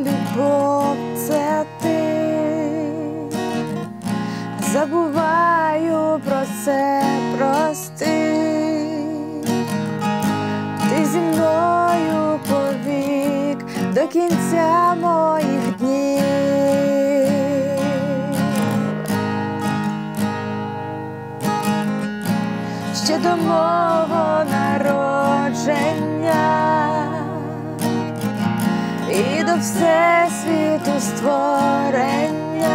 любов це ти. Забуваю про це прости. Ти зі мною повік до кінця моїх днів. Ще до і до всесвіту створення.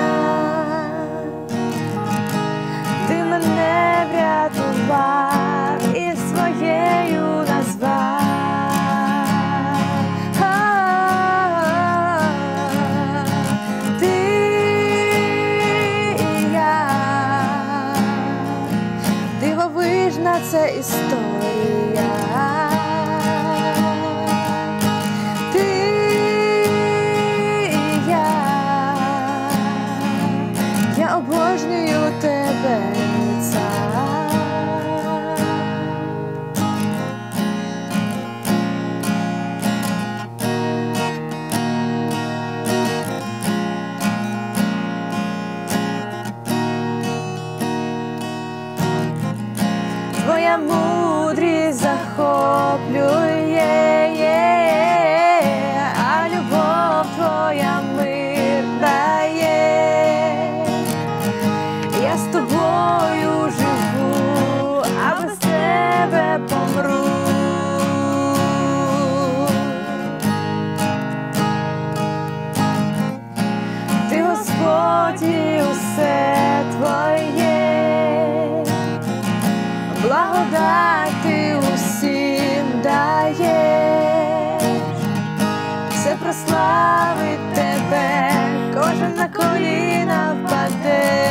Ти мене врятував і своєю назвав. Дивовижна це історія. Мудрість захоплює, ти усім даєш, все прославить тебе, кожен на коліна впаде.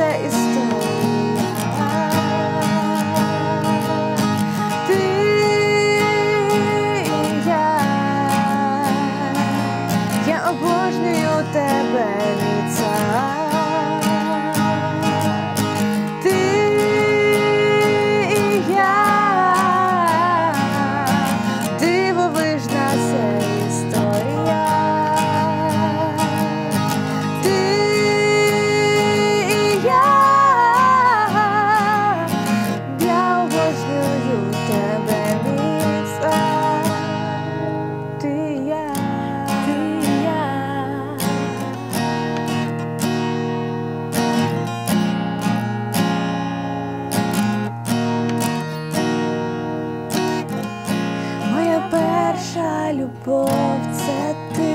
Дивовижна це перша любов це ти.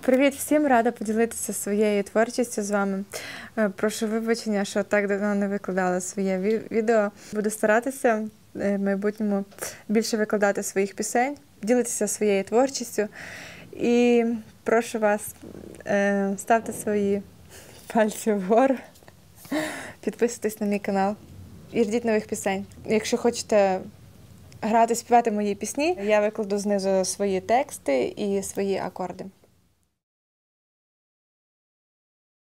Привіт всім, рада поділитися своєю творчістю з вами. Е, Прошу вибачення, що так давно не викладала своє відео. Буду старатися е, в майбутньому більше викладати своїх пісень, ділитися своєю творчістю. І прошу вас, е, ставте свої пальці вгору, підписуйтесь на мій канал і ждіть нових пісень. Якщо хочете грати, співати мої пісні, я викладу знизу свої тексти і свої акорди.